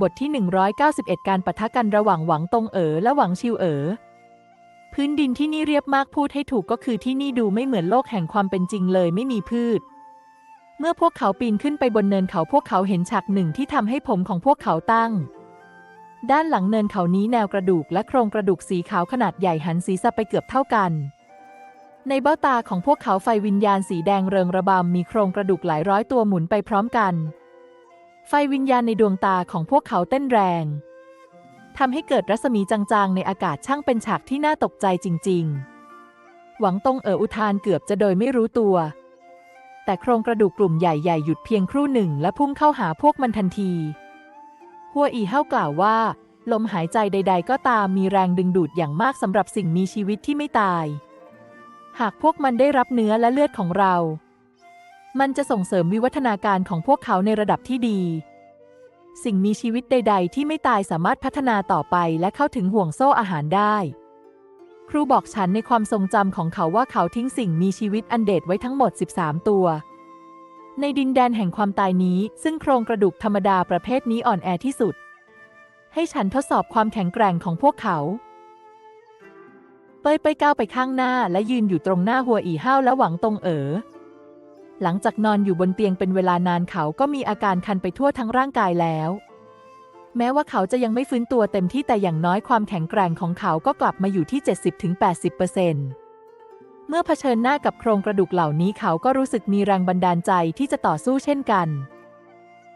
บทที่ 191 การปะทะกันระหว่างหวังตงเอ๋อและหวังชิวเอ๋อ พื้นดินที่นี่เรียบมากพูดให้ถูกก็คือที่นี่ดูไม่เหมือนโลกแห่งความเป็นจริงเลยไม่มีพืช เมื่อพวกเขาปีนขึ้นไปบนเนินเขาพวกเขาเห็นฉากหนึ่งที่ทำให้ผมของพวกเขาตั้ง ด้านหลังเนินเขานี้แนวกระดูกและโครงกระดูกสีขาวขนาดใหญ่หันศีรษะไปเกือบเท่ากัน ในเบ้าตาของพวกเขาไฟวิญญาณสีแดงเริงระบำมีโครงกระดูกหลายร้อยตัวหมุนไปพร้อมกัน ไฟวิญญาณในดวงตาของพวกเขาเต้นแรงทำให้เกิดรัศมีจางๆ ในอากาศช่างเป็นฉากที่น่าตกใจจริง ๆ หวังตงเอ๋ออุทานเกือบจะโดยไม่รู้ตัว แต่โครงกระดูกกลุ่มใหญ่ๆ หยุดเพียงครู่หนึ่งและพุ่งเข้าหาพวกมันทันที หัวอีเฮ้ากล่าวว่า ลมหายใจใด ๆ ก็ตามมีแรงดึงดูดอย่างมากสำหรับสิ่งมีชีวิตที่ไม่ตาย หากพวกมันได้รับเนื้อและเลือดของเรา มันจะส่งเสริมวิวัฒนาการของพวกเขาในระดับที่ดี สิ่งมีชีวิตใด ๆ ที่ไม่ตายสามารถพัฒนาต่อไปและเข้าถึงห่วงโซ่อาหารได้ ครูบอกฉันในความทรงจำของเขาว่าเขาทิ้งสิ่งมีชีวิตอันเดดไว้ทั้งหมด 13 ตัว ในดินแดนแห่งความตายนี้ ซึ่งโครงกระดูกธรรมดาประเภทนี้อ่อนแอที่สุด ให้ฉันทดสอบความแข็งแกร่งของพวกเขาเป้ยเป้ยก้าวไปข้างหน้าและยืนอยู่ตรงหน้าหัวอีห้าวและหวังตรงเอ๋อ หลังจากนอนอยู่บนเตียงเป็นเวลานานเขาก็มีอาการคันไปทั่วทั้งร่างกายแล้ว แม้ว่าเขาจะยังไม่ฟื้นตัวเต็มที่แต่อย่างน้อยความแข็งแกร่งของเขาก็กลับมาอยู่ที่ 70-80%เมื่อเผชิญหน้ากับโครงกระดูกเหล่านี้เขาก็รู้สึกมีแรงบันดาลใจที่จะต่อสู้เช่นกัน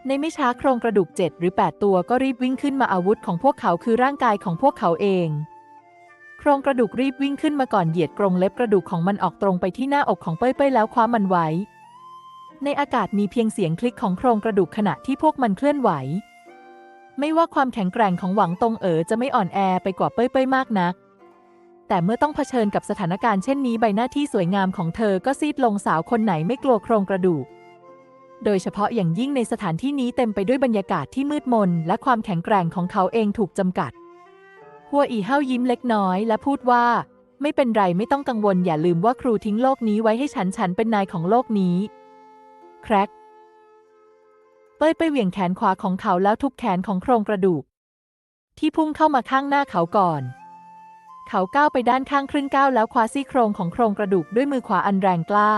ในไม่ช้าโครงกระดูก 7 หรือ 8 ตัวก็รีบวิ่งขึ้นมาอาวุธของพวกเขาคือร่างกายของพวกเขาเอง โครงกระดูกรีบวิ่งขึ้นมาก่อนเหยียดกรงเล็บกระดูกของมันออกตรงไปที่หน้าอกของเป้ยเป้ยแล้วคว้ามันไว้ ในอากาศมีเพียงเสียงคลิกของโครงกระดูกขณะที่พวกมันเคลื่อนไหว ไม่ว่าความแข็งแกร่งของหวังตงเอ๋อจะไม่อ่อนแอไปกว่าเป้ยเป้ยมากนัก แต่เมื่อต้องเผชิญกับสถานการณ์เช่นนี้ใบหน้าที่สวยงามของเธอก็ซีดลงสาวคนไหนไม่กลัวโครงกระดูก โดยเฉพาะอย่างยิ่งในสถานที่นี้เต็มไปด้วยบรรยากาศที่มืดมน และความแข็งแกร่งของเขาเองถูกจำกัด หัวอีเฮายิ้มเล็กน้อย และพูดว่าไม่เป็นไรไม่ต้องกังวลอย่าลืมว่าครูทิ้งโลกนี้ไว้ให้ฉันฉันเป็นนายของโลกนี้ ครกเป้ยไปเหวี่ยงแขนขวาของเขาแล้วทุบแขนของโครงกระดูก ที่พุ่งเข้ามาข้างหน้าเขาก่อน เขาก้าวไปด้านข้างครึ่งก้าวแล้วคว้าซี่โครงของโครงกระดูกด้วยมือขวาอันแรงกล้า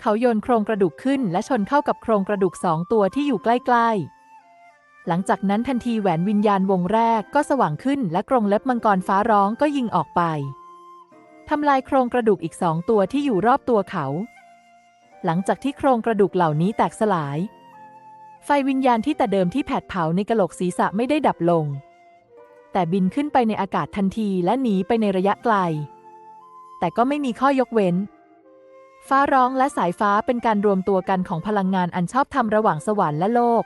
เขาโยนโครงกระดูกขึ้นและชนเข้ากับโครงกระดูกสองตัวที่อยู่ใกล้ๆ หลังจากนั้นทันทีแหวนวิญญาณวงแรกก็สว่างขึ้นและกรงเล็บมังกรฟ้าร้องก็ยิงออกไปทำลายโครงกระดูกอีกสองตัวที่อยู่รอบตัวเขา หลังจากที่โครงกระดูกเหล่านี้แตกสลาย ไฟวิญญาณที่แต่เดิมที่แผดเผาในกระโหลกศีรษะไม่ได้ดับลง แต่บินขึ้นไปในอากาศทันทีและหนีไปในระยะไกล แต่ก็ไม่มีข้อยกเว้น ฟ้าร้องและสายฟ้าเป็นการรวมตัวกันของพลังงานอันชอบธรรมระหว่างสวรรค์และโลก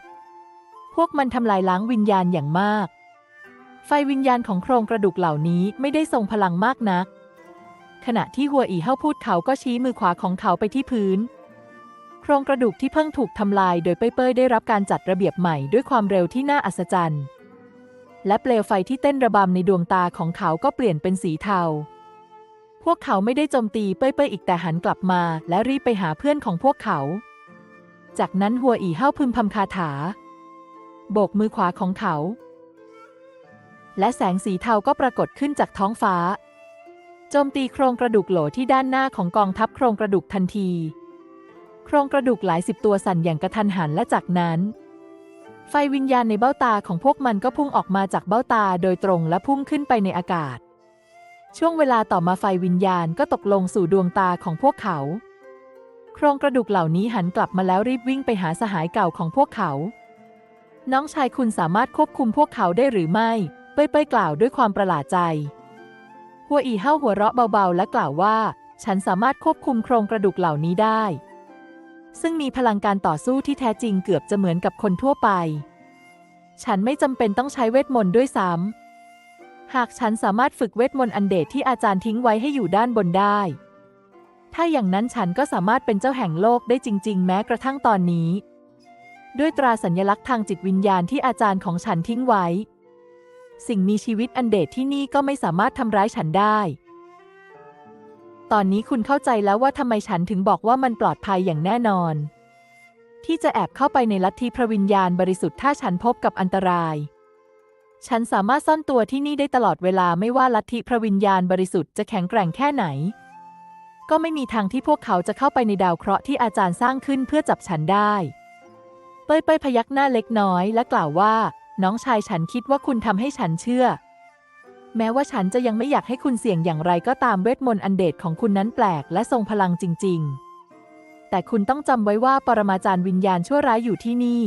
พวกมันทำลายล้างวิญญาณอย่างมาก ไฟวิญญาณของโครงกระดูกเหล่านี้ไม่ได้ทรงพลังมากนัก ขณะที่หัวอีเฮาพูดเขาก็ชี้มือขวาของเขาไปที่พื้น ครงกระดูกที่เพิ่งถูกทำลายโดยเป้ยเป้ยได้รับการจัดระเบียบใหม่ด้วยความเร็วที่น่าอัศจรรย์ และเปลวไฟที่เต้นระบำในดวงตาของเขาก็เปลี่ยนเป็นสีเทา พวกเขาไม่ได้โจมตีเป้ยเป้ยอีกแต่หันกลับมาและรีบไปหาเพื่อนของพวกเขา จากนั้นหัวอีเฮาพึมพำคาถา โบกมือขวาของเขา และแสงสีเทาก็ปรากฏขึ้นจากท้องฟ้า โจมตีโครงกระดูกโหลที่ด้านหน้าของกองทัพโครงกระดูกทันที โครงกระดูกหลายสิบตัวสั่นอย่างกระทันหันและจากนั้น ไฟวิญญาณในเบ้าตาของพวกมันก็พุ่งออกมาจากเบ้าตาโดยตรงและพุ่งขึ้นไปในอากาศ ช่วงเวลาต่อมาไฟวิญญาณก็ตกลงสู่ดวงตาของพวกเขา โครงกระดูกเหล่านี้หันกลับมาแล้วรีบวิ่งไปหาสหายเก่าของพวกเขา น้องชายคุณสามารถควบคุมพวกเขาได้หรือไม่ เป้ยเป้ยกล่าวด้วยความประหลาดใจ หัวอีเห้าหัวเราะเบาๆ และกล่าวว่า ฉันสามารถควบคุมโครงกระดูกเหล่านี้ได้ ซึ่งมีพลังการต่อสู้ที่แท้จริงเกือบจะเหมือนกับคนทั่วไป ฉันไม่จำเป็นต้องใช้เวทมนต์ด้วยซ้ำ หากฉันสามารถฝึกเวทมนต์อันเดชที่อาจารย์ทิ้งไว้ให้อยู่ด้านบนได้ ถ้าอย่างนั้นฉันก็สามารถเป็นเจ้าแห่งโลกได้จริง ๆ แม้กระทั่งตอนนี้ ด้วยตราสัญลักษณ์ทางจิตวิญญาณที่อาจารย์ของฉันทิ้งไว้ สิ่งมีชีวิตอันเดชที่นี่ก็ไม่สามารถทำร้ายฉันได้ ตอนนี้คุณเข้าใจแล้วว่าทำไมฉันถึงบอกว่ามันปลอดภัยอย่างแน่นอน ที่จะแอบเข้าไปในลัทธิพระวิญญาณบริสุทธิ์ถ้าฉันพบกับอันตราย ฉันสามารถซ่อนตัวที่นี่ได้ตลอดเวลาไม่ว่าลัทธิพระวิญญาณบริสุทธิ์จะแข็งแกร่งแค่ไหน ก็ไม่มีทางที่พวกเขาจะเข้าไปในดาวเคราะห์ที่อาจารย์สร้างขึ้นเพื่อจับฉันได้ เป้ยเป้ยพยักหน้าเล็กน้อยและกล่าวว่า น้องชายฉันคิดว่าคุณทำให้ฉันเชื่อ แม้ว่าฉันจะยังไม่อยากให้คุณเสี่ยงอย่างไรก็ตามเวทมนต์อันเดชของคุณนั้นแปลกและทรงพลังจริง ๆ แต่คุณต้องจำไว้ว่าปรมาจารย์วิญญาณชั่วร้ายอยู่ที่นี่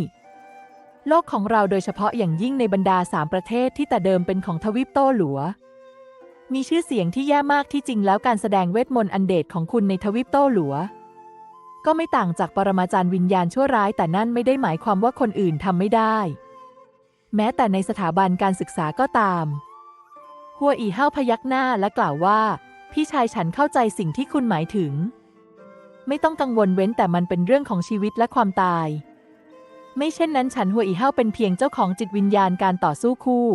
โลกของเราโดยเฉพาะอย่างยิ่งในบรรดาสามประเทศที่แต่เดิมเป็นของทวีปโต้หลัว มีชื่อเสียงที่แย่มากที่จริงแล้วการแสดงเวทมนต์อันเดชของคุณในทวีปโต้หลัว ก็ไม่ต่างจากปรมาจารย์วิญญาณชั่วร้าย แต่นั่นไม่ได้หมายความว่าคนอื่นทำไม่ได้ แม้แต่ในสถาบันการศึกษาก็ตาม หัวอีเฮาพยักหน้าและกล่าวว่า พี่ชายฉันเข้าใจสิ่งที่คุณหมายถึง ไม่ต้องกังวลเว้นแต่มันเป็นเรื่องของชีวิตและความตาย ไม่เช่นนั้นฉันหัวอีเฮาเป็นเพียงเจ้าของจิตวิญญาณการต่อสู้คู่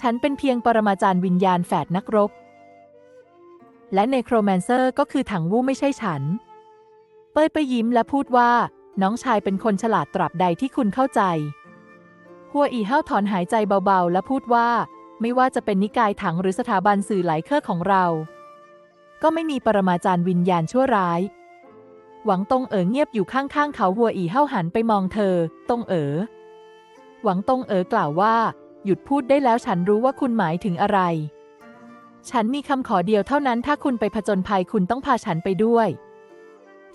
ฉันเป็นเพียงปรมาจารย์วิญญาณแฝดนักรบ และในโครแมนเซอร์ก็คือถังวู่ไม่ใช่ฉัน เป้ยไปยิ้มและพูดว่า น้องชายเป็นคนฉลาดตราบใดที่คุณเข้าใจหัวอีเฮาถอนหายใจเบาๆ และพูดว่า ไม่ว่าจะเป็นนิกายถังหรือสถาบันสื่อหลายเครือของเรา ก็ไม่มีปรมาจารย์วิญญาณชั่วร้าย หวังตงเอ๋อเงียบอยู่ข้างๆเขาหัวอีเฮาหันไปมองเธอ ตงเอ๋อหวังตงเอ๋อกล่าวว่า หยุดพูดได้แล้วฉันรู้ว่าคุณหมายถึงอะไร ฉันมีคำขอเดียวเท่านั้นถ้าคุณไปผจญภัยคุณต้องพาฉันไปด้วย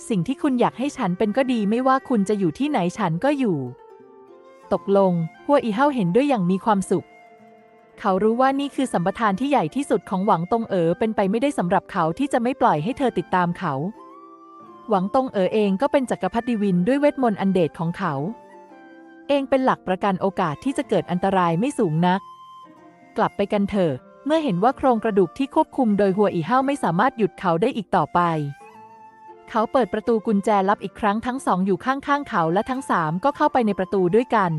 สิ่งที่คุณอยากให้ฉันเป็นก็ดีไม่ว่าคุณจะอยู่ที่ไหนฉันก็อยู่ ตกลงหัวอีเฮาเห็นด้วยอย่างมีความสุข เขารู้ว่านี่คือสัมปทานที่ใหญ่ที่สุดของหวังตงเอ๋อเป็นไปไม่ได้สำหรับเขาที่จะไม่ปล่อยให้เธอติดตามเขา หวังตงเอ๋อเองก็เป็นจักรพรรดิวินด้วยเวทมนต์อันเดชของเขา เองเป็นหลักประกันโอกาสที่จะเกิดอันตรายไม่สูงนัก กลับไปกันเถอะ เมื่อเห็นว่าโครงกระดูกที่ควบคุมโดยหัวอีเฮาไม่สามารถหยุดเขาได้อีกต่อไป เขาเปิดประตูกุญแจลับอีกครั้งทั้งสองอยู่ข้างๆเขาและทั้งสามก็เข้าไปในประตูด้วยกัน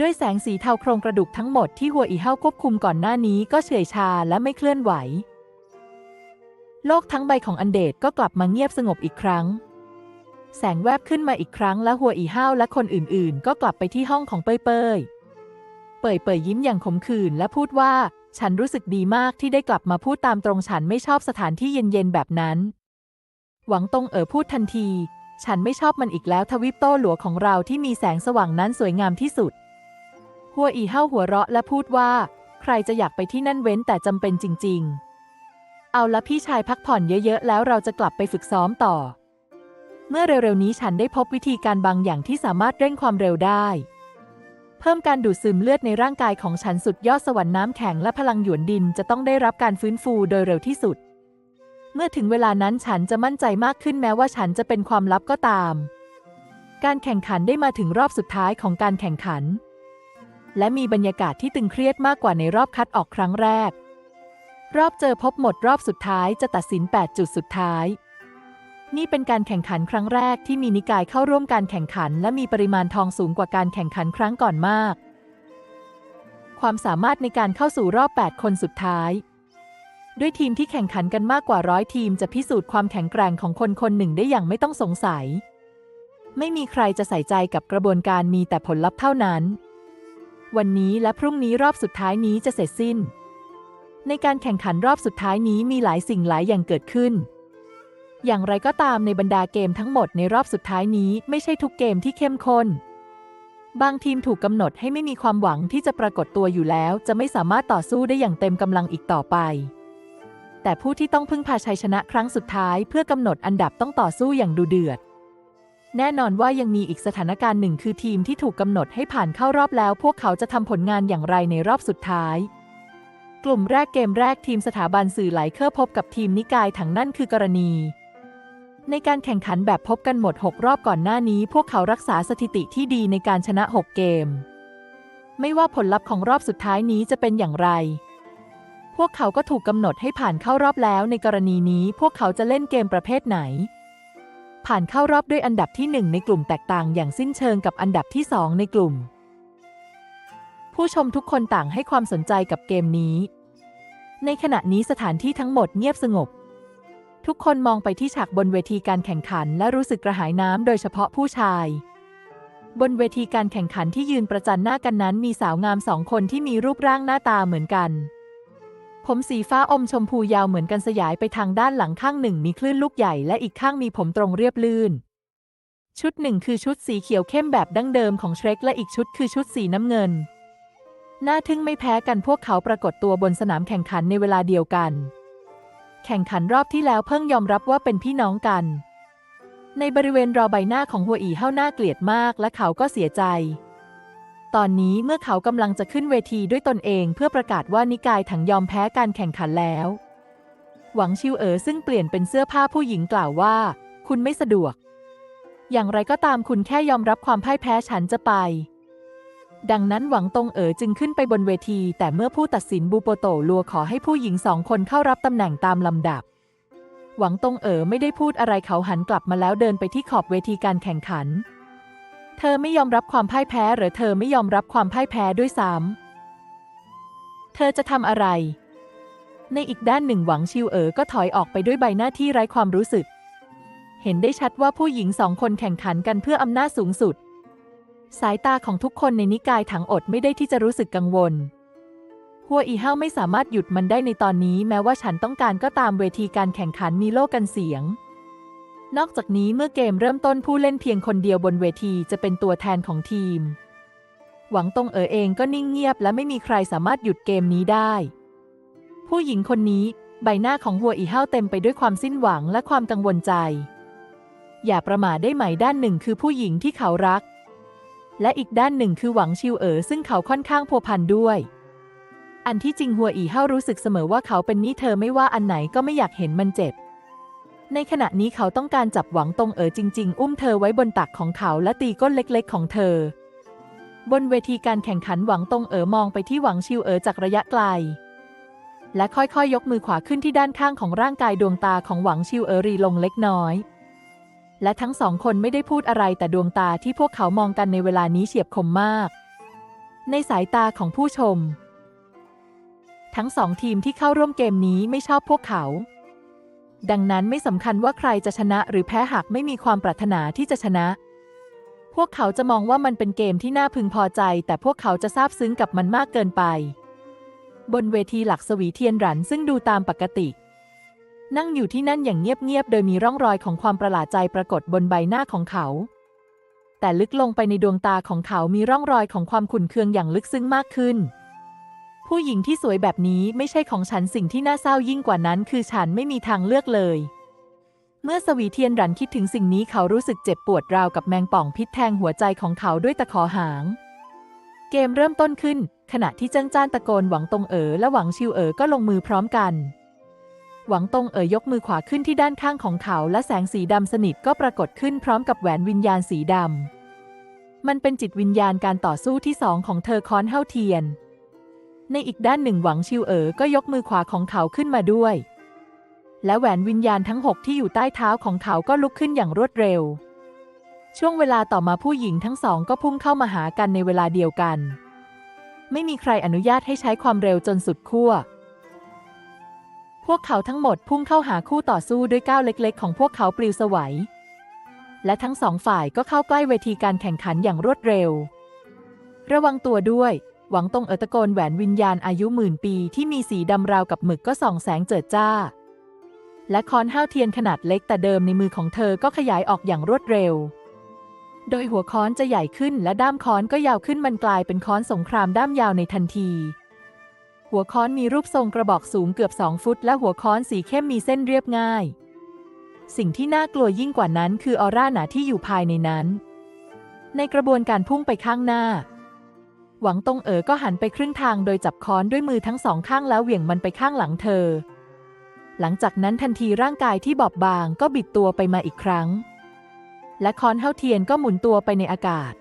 ด้วยแสงสีเทาโครงกระดูกทั้งหมดที่หัวอีเฮาควบคุมก่อนหน้านี้ก็เฉยชาและไม่เคลื่อนไหว โลกทั้งใบของอันเดดก็กลับมาเงียบสงบอีกครั้ง แสงแวบขึ้นมาอีกครั้งและหัวอีห้าวและคนอื่นๆ ก็กลับไปที่ห้องของเป้ยเป้ยเป่ยเป่ยยิ้มอย่างขมขื่นและพูดว่า ฉันรู้สึกดีมากที่ได้กลับมาพูดตามตรงฉันไม่ชอบสถานที่เย็นๆแบบนั้น หวังตงเอ๋อพูดทันที ฉันไม่ชอบมันอีกแล้วทวิปโต้หลัวของเราที่มีแสงสว่างนั้นสวยงามที่สุด หัวอีห้าวหัวเราะและพูดว่า ใครจะอยากไปที่นั่นเว้นแต่จำเป็นจริง ๆ เอาละพี่ชายพักผ่อนเยอะๆ แล้วเราจะกลับไปฝึกซ้อมต่อ เมื่อเร็วๆนี้ฉันได้พบวิธีการบางอย่างที่สามารถเร่งความเร็วได้ เพิ่มการดูดซึมเลือดในร่างกายของฉันสุดยอดสวรรค์น้ำแข็งและพลังหยวนดินจะต้องได้รับการฟื้นฟูโดยเร็วที่สุด เมื่อถึงเวลานั้นฉันจะมั่นใจมากขึ้นแม้ว่าฉันจะเป็นความลับก็ตาม การแข่งขันได้มาถึงรอบสุดท้ายของการแข่งขัน และมีบรรยากาศที่ตึงเครียดมากกว่าในรอบคัดออกครั้งแรก รอบเจอพบหมดรอบสุดท้ายจะตัดสิน 8 จุดสุดท้าย นี่เป็นการแข่งขันครั้งแรกที่มีนิกายเข้าร่วมการแข่งขัน และมีปริมาณทองสูงกว่าการแข่งขันครั้งก่อนมาก ความสามารถในการเข้าสู่รอบ 8 คนสุดท้าย ด้วยทีมที่แข่งขันกันมากกว่าร้อยทีมจะพิสูจน์ความแข็งแกร่งของคนคนหนึ่งได้อย่างไม่ต้องสงสัย ไม่มีใครจะใส่ใจกับกระบวนการมีแต่ผลลัพธ์เท่านั้น วันนี้และพรุ่งนี้รอบสุดท้ายนี้จะเสร็จสิ้น ในการแข่งขันรอบสุดท้ายนี้มีหลายสิ่งหลายอย่างเกิดขึ้น อย่างไรก็ตามในบรรดาเกมทั้งหมดในรอบสุดท้ายนี้ไม่ใช่ทุกเกมที่เข้มข้น บางทีมถูกกำหนดให้ไม่มีความหวังที่จะปรากฏตัวอยู่แล้ว จะไม่สามารถต่อสู้ได้อย่างเต็มกำลังอีกต่อไป แต่ผู้ที่ต้องพึ่งพาชัยชนะครั้งสุดท้าย เพื่อกำหนดอันดับต้องต่อสู้อย่างดูเดือด แน่นอนว่ายังมีอีกสถานการณ์หนึ่งคือทีมที่ถูกกำหนดให้ผ่านเข้ารอบแล้ว พวกเขาจะทำผลงานอย่างไรในรอบสุดท้าย กลุ่มแรกเกมแรกทีมสถาบันสื่อไหลเคอร์พบกับทีมนิกายถังนั่นคือกรณี ในการแข่งขันแบบพบกันหมด 6 รอบก่อนหน้านี้ พวกเขารักษาสถิติที่ดีในการชนะ 6 เกม ไม่ว่าผลลัพธ์ของรอบสุดท้ายนี้จะเป็นอย่างไร พวกเขาก็ถูกกำหนดให้ผ่านเข้ารอบแล้ว ในกรณีนี้พวกเขาจะเล่นเกมประเภทไหน ผ่านเข้ารอบด้วยอันดับที่ 1 ในกลุ่มแตกต่างอย่างสิ้นเชิงกับอันดับที่ 2 ในกลุ่ม ผู้ชมทุกคนต่างให้ความสนใจกับเกมนี้ ในขณะนี้สถานที่ทั้งหมดเงียบสงบ ทุกคนมองไปที่ฉากบนเวทีการแข่งขันและรู้สึกกระหายน้ำโดยเฉพาะผู้ชาย บนเวทีการแข่งขันที่ยืนประจันหน้ากันนั้นมีสาวงามสองคนที่มีรูปร่างหน้าตาเหมือนกัน ผมสีฟ้าอมชมพูยาวเหมือนกันสยายไปทางด้านหลังข้างหนึ่งมีคลื่นลูกใหญ่และอีกข้างมีผมตรงเรียบลื่น ชุดหนึ่งคือชุดสีเขียวเข้มแบบดั้งเดิมของเชรกและอีกชุดคือชุดสีน้ำเงิน น่าทึ่งไม่แพ้กันพวกเขาปรากฏตัวบนสนามแข่งขันในเวลาเดียวกัน แข่งขันรอบที่แล้วเพิ่งยอมรับว่าเป็นพี่น้องกัน ในบริเวณรอใบหน้าของหัวอีเฮ้าหน้าเกลียดมากและเขาก็เสียใจ ตอนนี้เมื่อเขากำลังจะขึ้นเวทีด้วยตนเองเพื่อประกาศว่านิกายถังยอมแพ้การแข่งขันแล้ว หวังชิวเอ๋อซึ่งเปลี่ยนเป็นเสื้อผ้าผู้หญิงกล่าวว่า คุณไม่สะดวก อย่างไรก็ตามคุณแค่ยอมรับความพ่ายแพ้ฉันจะไป ดังนั้นหวังตงเอ๋อจึงขึ้นไปบนเวที แต่เมื่อผู้ตัดสินบูโปโตลัวขอให้ผู้หญิงสองคนเข้ารับตำแหน่งตามลำดับ หวังตงเอ๋อไม่ได้พูดอะไรเขาหันกลับมาแล้วเดินไปที่ขอบเวทีการแข่งขัน เธอไม่ยอมรับความพ่ายแพ้หรือเธอไม่ยอมรับความพ่ายแพ้ด้วยซ้ำเธอจะทำอะไร ในอีกด้านหนึ่งหวังชิวเอ๋อก็ถอยออกไปด้วยใบหน้าที่ไร้ความรู้สึก เห็นได้ชัดว่าผู้หญิงสองคนแข่งขันกันเพื่ออำนาจสูงสุด สายตาของทุกคนในนิกายถังอดไม่ได้ที่จะรู้สึกกังวล หัวอีเฮ้าไม่สามารถหยุดมันได้ในตอนนี้ แม้ว่าฉันต้องการก็ตามเวทีการแข่งขันมีโลกันเสียง นอกจากนี้เมื่อเกมเริ่มต้นผู้เล่นเพียงคนเดียวบนเวทีจะเป็นตัวแทนของทีม หวังตงเอ๋อเองก็นิ่งเงียบและไม่มีใครสามารถหยุดเกมนี้ได้ ผู้หญิงคนนี้ใบหน้าของหัวอีเฮ้าเต็มไปด้วยความสิ้นหวังและความกังวลใจ อย่าประมาทได้ไหมด้านหนึ่งคือผู้หญิงที่เขารัก และอีกด้านหนึ่งคือหวังชิวเอ๋อซึ่งเขาค่อนข้างพัวพันด้วย อันที่จริงหัวอีเฮ้ารู้สึกเสมอว่าเขาเป็นนี่เธอไม่ว่าอันไหนก็ไม่อยากเห็นมันเจ็บ ในขณะนี้เขาต้องการจับหวังตงเอ๋อจริง ๆ อุ้มเธอไว้บนตักของเขาและตีก้นเล็กๆ ของเธอ บนเวทีการแข่งขันหวังตงเอ๋อมองไปที่หวังชิวเอ๋อจากระยะไกล และค่อยๆ ยกมือขวาขึ้นที่ด้านข้างของร่างกายดวงตาของหวังชิวเอ๋อรีลงเล็กน้อย และทั้งสองคนไม่ได้พูดอะไรแต่ดวงตาที่พวกเขามองกันในเวลานี้เฉียบคมมาก ในสายตาของผู้ชม ทั้งสองทีมที่เข้าร่วมเกมนี้ไม่ชอบพวกเขา ดังนั้นไม่สำคัญว่าใครจะชนะหรือแพ้หากไม่มีความปรารถนาที่จะชนะ พวกเขาจะมองว่ามันเป็นเกมที่น่าพึงพอใจ แต่พวกเขาจะซาบซึ้งกับมันมากเกินไป บนเวทีหลักสวีเทียนหรันซึ่งดูตามปกติ นั่งอยู่ที่นั่นอย่างเงียบๆ โดยมีร่องรอยของความประหลาดใจปรากฏบนใบหน้าของเขา แต่ลึกลงไปในดวงตาของเขามีร่องรอยของความขุ่นเคืองอย่างลึกซึ้งมากขึ้น ผู้หญิงที่สวยแบบนี้ไม่ใช่ของฉันสิ่งที่น่าเศร้ายิ่งกว่านั้น คือฉันไม่มีทางเลือกเลย เมื่อสวีเทียนรันคิดถึงสิ่งนี้เขารู้สึกเจ็บปวดราวกับแมงป่องพิษแทงหัวใจของเขาด้วยตะขอหาง เกมเริ่มต้นขึ้น ขณะที่เจิ้งจ้านตะโกนหวังตงเอ๋อและหวังชิวเอ๋อก็ลงมือพร้อมกัน หวังตงเอ๋อยกมือขวาขึ้นที่ด้านข้างของเขา และแสงสีดำสนิทก็ปรากฏขึ้นพร้อมกับแหวนวิญญาณสีดำมันเป็นจิตวิญญาณการต่อสู้ที่สองของเธอคอนเท่าเทียน ในอีกด้านหนึ่งหวังชิวเอ๋อก็ยกมือขวาของเขาขึ้นมาด้วย และแหวนวิญญาณทั้งหกที่อยู่ใต้เท้าของเขาก็ลุกขึ้นอย่างรวดเร็ว ช่วงเวลาต่อมาผู้หญิงทั้งสองก็พุ่งเข้ามาหากันในเวลาเดียวกัน ไม่มีใครอนุญาตให้ใช้ความเร็วจนสุดขั้วพวกเขาทั้งหมดพุ่งเข้าหาคู่ต่อสู้ด้วยก้าวเล็ก ๆ ของพวกเขาปลิวสวัย และทั้งสองฝ่ายก็เข้าใกล้เวทีการแข่งขันอย่างรวดเร็ว ระวังตัวด้วย หวังตงเออตะโกนแหวนวิญญาณอายุหมื่นปีที่มีสีดำราวกับหมึกก็ส่องแสงเจิดจ้า และค้อนห้าวเทียนขนาดเล็กแต่เดิมในมือของเธอก็ขยายออกอย่างรวดเร็ว โดยหัวค้อนจะใหญ่ขึ้นและด้ามค้อนก็ยาวขึ้นมันกลายเป็นค้อนสงครามด้ามยาวในทันที หัวค้อนมีรูปทรงกระบอกสูงเกือบสองฟุต และหัวค้อนสีเข้มมีเส้นเรียบง่าย สิ่งที่น่ากลัวยิ่งกว่านั้นคือออร่าหนาที่อยู่ภายในนั้น ในกระบวนการพุ่งไปข้างหน้า หวังตงเอ๋อก็หันไปครึ่งทางโดยจับค้อนด้วยมือทั้งสองข้างแล้วเหวี่ยงมันไปข้างหลังเธอ หลังจากนั้นทันทีร่างกายที่บอบบางก็บิดตัวไปมาอีกครั้ง และค้อนเท่าเทียนก็หมุนตัวไปในอากาศ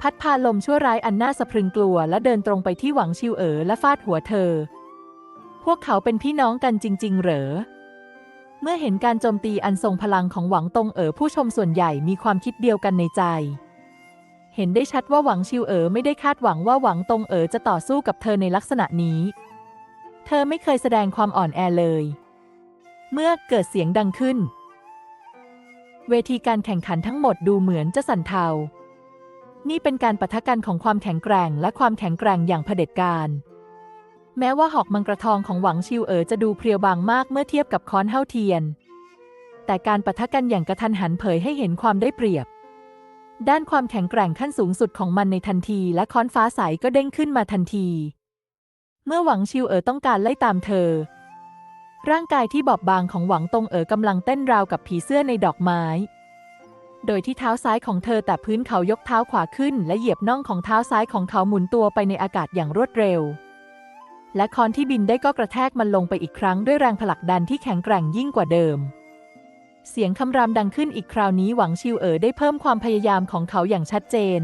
พัดพาลมชั่วร้ายอันน่าสะพรึงกลัวและเดินตรงไปที่หวังชิวเอ๋อและฟาดหัวเธอ พวกเขาเป็นพี่น้องกันจริง ๆ เหรอเมื่อเห็นการโจมตีอันทรงพลังของหวังตงเอ๋อผู้ชมส่วนใหญ่มีความคิดเดียวกันในใจ เห็นได้ชัดว่าหวังชิวเอ๋อไม่ได้คาดหวังว่าหวังตงเอ๋อจะต่อสู้กับเธอในลักษณะนี้ เธอไม่เคยแสดงความอ่อนแอเลย เมื่อเกิดเสียงดังขึ้น เวทีการแข่งขันทั้งหมดดูเหมือนจะสั่นเทา นี่เป็นการปะทะกันของความแข็งแกร่งและความแข็งแกร่งอย่างเผด็จการแม้ว่าหอกมังกรทองของหวังชิวเอ๋อจะดูเพรียวบางมากเมื่อเทียบกับค้อนเฮาเทียน แต่การปะทะกันอย่างกระทันหันเผยให้เห็นความได้เปรียบ ด้านความแข็งแกร่งขั้นสูงสุดของมันในทันทีและค้อนฟ้าใสก็เด้งขึ้นมาทันที เมื่อหวังชิวเอ๋อต้องการไล่ตามเธอ ร่างกายที่บอบบางของหวังตงเอ๋อกำลังเต้นราวกับผีเสื้อในดอกไม้ โดยที่เท้าซ้ายของเธอแต่พื้นเขายกเท้าขวาขึ้น และเหยียบน่องของเท้าซ้ายของเขาหมุนตัวไปในอากาศอย่างรวดเร็ว และคอนที่บินได้ก็กระแทกมันลงไปอีกครั้งด้วยแรงผลักดันที่แข็งแกร่งยิ่งกว่าเดิม เสียงคำรามดังขึ้นอีกคราวนี้หวังชิวเอ๋อได้เพิ่มความพยายามของเขาอย่างชัดเจน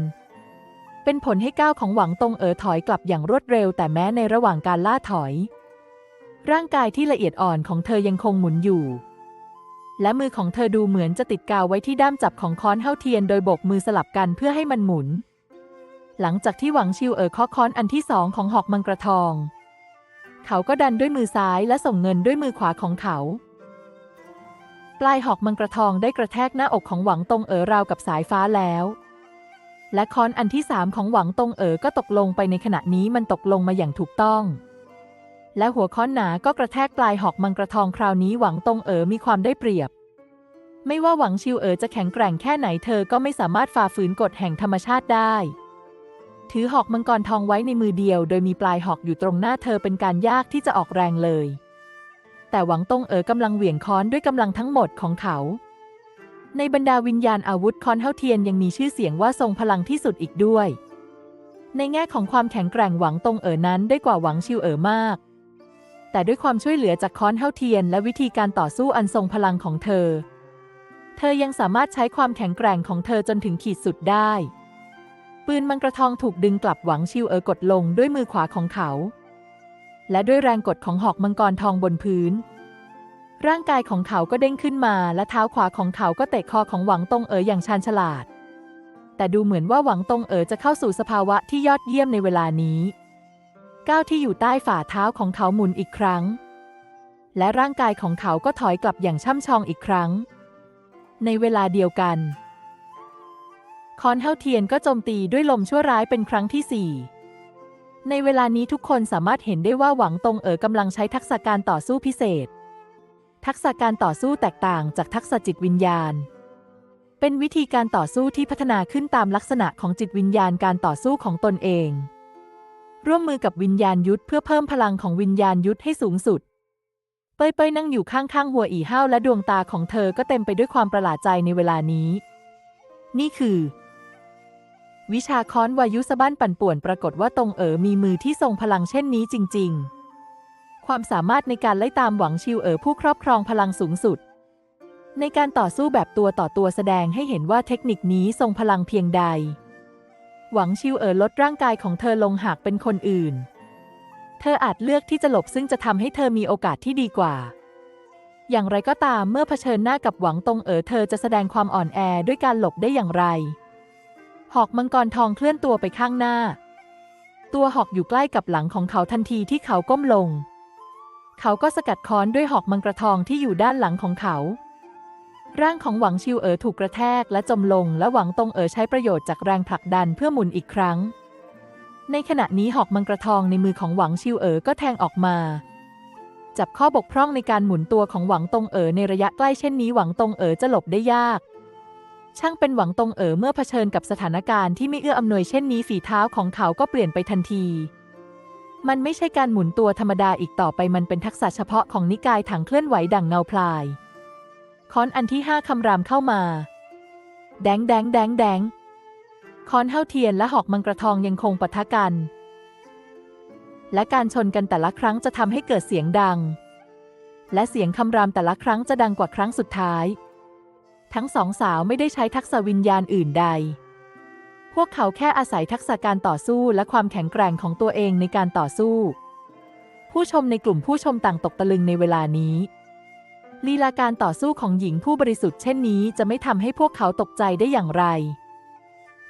เป็นผลให้ก้าวของหวังตรงเอ๋อถอยกลับอย่างรวดเร็ว แต่แม้ในระหว่างการล่าถอย ร่างกายที่ละเอียดอ่อนของเธอยังคงหมุนอยู่ และมือของเธอดูเหมือนจะติดกาวไว้ที่ด้ามจับของค้อนเฮาเทียนโดยโบกมือสลับกันเพื่อให้มันหมุน หลังจากที่หวังชิวเอ๋อเคาะค้อนอันที่สองของหอกมังกรทอง เขาก็ดันด้วยมือซ้ายและส่งเงินด้วยมือขวาของเขา ปลายหอกมังกรทองได้กระแทกหน้าอกของหวังตงเอ๋อราวกับสายฟ้าแล้ว และค้อนอันที่สามของหวังตงเอ๋อก็ตกลงไปในขณะนี้มันตกลงมาอย่างถูกต้อง และหัวค้อนหนาก็กระแทกปลายหอกมังกรทองคราวนี้หวังตงเอ๋อมีความได้เปรียบ ไม่ว่าหวังชิวเอ๋อจะแข็งแกร่งแค่ไหนเธอก็ไม่สามารถฝ่าฝืนกฎแห่งธรรมชาติได้ ถือหอกมังกรทองไว้ในมือเดียว โดยมีปลายหอกอยู่ตรงหน้าเธอเป็นการยากที่จะออกแรงเลย แต่หวังตงเอ๋อกำลังเหวี่ยงค้อนด้วยกำลังทั้งหมดของเขา ในบรรดาวิญญาณอาวุธค้อนเฮาเทียนยังมีชื่อเสียงว่าทรงพลังที่สุดอีกด้วย ในแง่ของความแข็งแกร่งหวังตงเอ๋อนั้นได้กว่าหวังชิวเอ๋อมาก แต่ด้วยความช่วยเหลือจากค้อนเฮาเทียนและวิธีการต่อสู้อันทรงพลังของเธอ เธอยังสามารถใช้ความแข็งแกร่งของเธอจนถึงขีดสุดได้ ปืนมังกรทองถูกดึงกลับหวังชิวเอ๋อกดลงด้วยมือขวาของเขา และด้วยแรงกดของหอกมังกรทองบนพื้น ร่างกายของเขาก็เด้งขึ้นมา และเท้าขวาของเขาก็เตะคอของหวังตงเอ๋ออย่างชาญฉลาด แต่ดูเหมือนว่าหวังตงเอ๋อจะเข้าสู่สภาวะที่ยอดเยี่ยมในเวลานี้ ก้าวที่อยู่ใต้ฝ่าเท้าของเขาหมุนอีกครั้ง และร่างกายของเขาก็ถอยกลับอย่างช่ำชองอีกครั้ง ในเวลาเดียวกันคอนเฮาเทียนก็โจมตีด้วยลมชั่วร้ายเป็นครั้งที่สี่ ในเวลานี้ทุกคนสามารถเห็นได้ว่าหวังตงเอ๋อกำลังใช้ทักษะการต่อสู้พิเศษ ทักษะการต่อสู้แตกต่างจากทักษะจิตวิญญาณ เป็นวิธีการต่อสู้ที่พัฒนาขึ้นตามลักษณะของจิตวิญญาณการต่อสู้ของตนเอง ร่วมมือกับวิญญาณยุทธเพื่อเพิ่มพลังของวิญญาณยุทธให้สูงสุด เปยเปยนั่งอยู่ข้างๆหัวอีห้าวและดวงตาของเธอก็เต็มไปด้วยความประหลาดใจในเวลานี้ นี่คือ วิชาค้อนวายุสะบั้นปั่นป่วนปรากฏว่าตรงเอ๋อมีมือที่ทรงพลังเช่นนี้จริง ๆ ความสามารถในการไล่ตามหวังชิวเอ๋อผู้ครอบครองพลังสูงสุด ในการต่อสู้แบบตัวต่อตัวแสดงให้เห็นว่าเทคนิคนี้ทรงพลังเพียงใด หวังชิวเอ๋อลดร่างกายของเธอลงหากเป็นคนอื่น เธออาจเลือกที่จะหลบซึ่งจะทำให้เธอมีโอกาสที่ดีกว่าอย่างไรก็ตามเมื่อเผชิญหน้ากับหวังตรงเอ๋อเธอจะแสดงความอ่อนแอด้วยการหลบได้อย่างไร หอกมังกรทองเคลื่อนตัวไปข้างหน้า ตัวหอกอยู่ใกล้กับหลังของเขาทันทีที่เขาก้มลง เขาก็สกัดค้อนด้วยหอกมังกรทองที่อยู่ด้านหลังของเขา ร่างของหวังชิวเอ๋อถูกกระแทกและจมลง และหวังตงเอ๋อใช้ประโยชน์จากแรงผลักดันเพื่อหมุนอีกครั้ง ในขณะนี้หอกมังกรทองในมือของหวังชิวเอ๋อก็แทงออกมาจับข้อบกพร่องในการหมุนตัวของหวังตงเอ๋อในระยะใกล้เช่นนี้หวังตงเอ๋อจะหลบได้ยาก ช่างเป็นหวังตรงเอ๋อเมื่อเผชิญกับสถานการณ์ที่ไม่เอื้ออำนวยเช่นนี้ฝีเท้าของเขาก็เปลี่ยนไปทันที มันไม่ใช่การหมุนตัวธรรมดาอีกต่อไปมันเป็นทักษะเฉพาะของนิกายถังเคลื่อนไหวดั่งเงาพลาย ค้อนอันที่ห้าคำรามเข้ามา แดงแดงแดงแดงค้อนเฮาเทียนและหอกมังกรทองยังคงปะทะกัน และการชนกันแต่ละครั้งจะทำให้เกิดเสียงดัง และเสียงคำรามแต่ละครั้งจะดังกว่าครั้งสุดท้าย ทั้งสองสาวไม่ได้ใช้ทักษะวิญญาณอื่นใด พวกเขาแค่อาศัยทักษะการต่อสู้และความแข็งแกร่งของตัวเองในการต่อสู้ ผู้ชมในกลุ่มผู้ชมต่างตกตะลึงในเวลานี้ ลีลาการต่อสู้ของหญิงผู้บริสุทธิ์เช่นนี้จะไม่ทำให้พวกเขาตกใจได้อย่างไร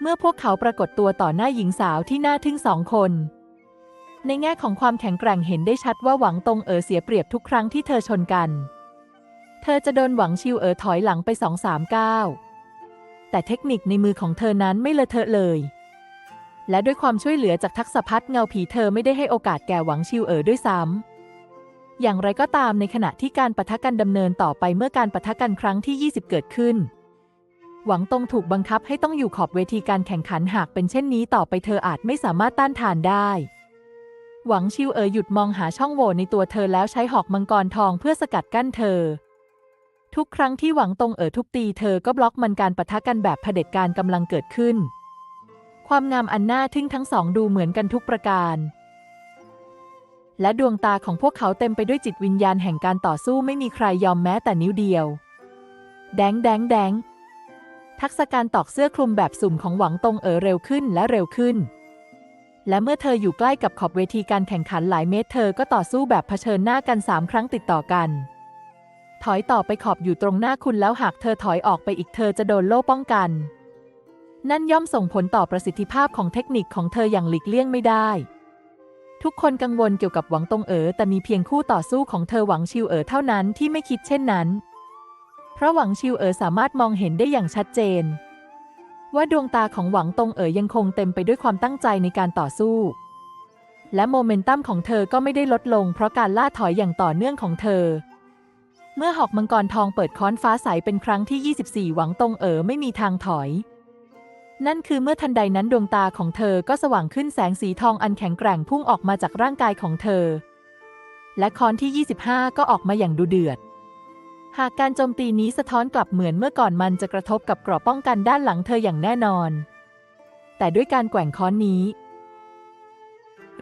เมื่อพวกเขาปรากฏตัวต่อหน้าหญิงสาวที่น่าทึ่งสองคน ในแง่ของความแข็งแกร่งเห็นได้ชัดว่าหวังตรงเอ๋อเสียเปรียบทุกครั้งที่เธอชนกัน เธอจะโดนหวังชิวเอ๋อถอยหลังไปสองสามก้าวแต่เทคนิคในมือของเธอนั้นไม่เลอะเทอะเลย และด้วยความช่วยเหลือจากทักษะพัดเงาผีเธอไม่ได้ให้โอกาสแก่หวังชิวเอ๋อด้วยซ้ำ อย่างไรก็ตามในขณะที่การปะทะกันดำเนินต่อไปเมื่อการปะทะกันครั้งที่ 20 เกิดขึ้น หวังตงถูกบังคับให้ต้องอยู่ขอบเวทีการแข่งขันหากเป็นเช่นนี้ต่อไปเธออาจไม่สามารถต้านทานได้ หวังชิวเอ๋อหยุดมองหาช่องโหว่ในตัวเธอแล้วใช้หอกมังกรทองเพื่อสกัดกั้นเธอ ทุกครั้งที่หวังตรงเอ๋อทุบตีเธอก็บล็อกมันการปะทะกันแบบเผด็จการกำลังเกิดขึ้น ความงามอันน่าทึ่งทั้งสองดูเหมือนกันทุกประการ และดวงตาของพวกเขาเต็มไปด้วยจิตวิญญาณแห่งการต่อสู้ไม่มีใครยอมแม้แต่นิ้วเดียว แดงแดงแดงทักษะการตอกเสื้อคลุมแบบสุ่มของหวังตรงเอ๋อเร็วขึ้นและเร็วขึ้น และเมื่อเธออยู่ใกล้กับขอบเวทีการแข่งขันหลายเมตร เธอก็ต่อสู้แบบเผชิญหน้ากันสามครั้งติดต่อกัน ถอยต่อไปขอบอยู่ตรงหน้าคุณแล้วหากเธอถอยออกไปอีกเธอจะโดนโล่ป้องกัน นั่นย่อมส่งผลต่อประสิทธิภาพของเทคนิคของเธออย่างหลีกเลี่ยงไม่ได้ ทุกคนกังวลเกี่ยวกับหวังตงเอ๋อแต่มีเพียงคู่ต่อสู้ของเธอหวังชิวเอ๋อเท่านั้นที่ไม่คิดเช่นนั้น เพราะหวังชิวเอ๋อสามารถมองเห็นได้อย่างชัดเจน ว่าดวงตาของหวังตงเอ๋อยังคงเต็มไปด้วยความตั้งใจในการต่อสู้และโมเมนตัมของเธอก็ไม่ได้ลดลงเพราะการล่าถอยอย่างต่อเนื่องของเธอ เมื่อหอกมังกรทองเปิดค้อนฟ้าใสเป็นครั้งที่ 24 หวังตงเอ๋อไม่มีทางถอย นั่นคือเมื่อทันใดนั้นดวงตาของเธอก็สว่างขึ้นแสงสีทองอันแข็งแกร่งพุ่งออกมาจากร่างกายของเธอ และค้อนที่ 25 ก็ออกมาอย่างดุเดือด หากการโจมตีนี้สะท้อนกลับเหมือนเมื่อก่อนมันจะกระทบกับกรอบป้องกันด้านหลังเธออย่างแน่นอน แต่ด้วยการแกว่งค้อนนี้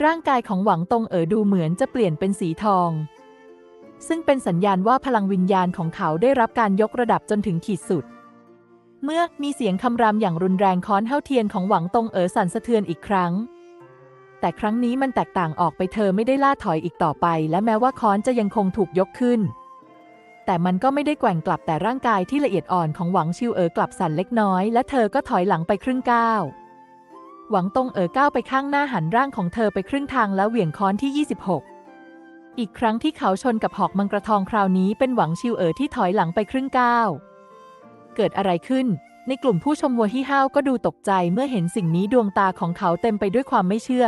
ร่างกายของหวังตงเอ๋อดูเหมือนจะเปลี่ยนเป็นสีทอง ซึ่งเป็นสัญญาณว่าพลังวิญญาณของเขาได้รับการยกระดับจนถึงขีดสุด เมื่อมีเสียงคำรามอย่างรุนแรงค้อนเท่าเทียนของหวังตงเอ๋อสั่นสะเทือนอีกครั้ง แต่ครั้งนี้มันแตกต่างออกไปเธอไม่ได้ล่าถอยอีกต่อไป และแม้ว่าค้อนจะยังคงถูกยกขึ้น แต่มันก็ไม่ได้แกว่งกลับแต่ร่างกายที่ละเอียดอ่อนของหวังชิวเอ๋อกลับสั่นเล็กน้อย และเธอก็ถอยหลังไปครึ่งก้าวหวังตงเอ๋อก้าวไปข้างหน้าหันร่างของเธอไปครึ่งทางแล้วเหวี่ยงค้อนที่ 26 อีกครั้งที่เขาชนกับหอกมังกรทองคราวนี้เป็นหวังชิวเอ๋อที่ถอยหลังไปครึ่งก้าว เกิดอะไรขึ้น ในกลุ่มผู้ชมวัวฮี่ห้าวก็ดูตกใจเมื่อเห็นสิ่งนี้ดวงตาของเขาเต็มไปด้วยความไม่เชื่อ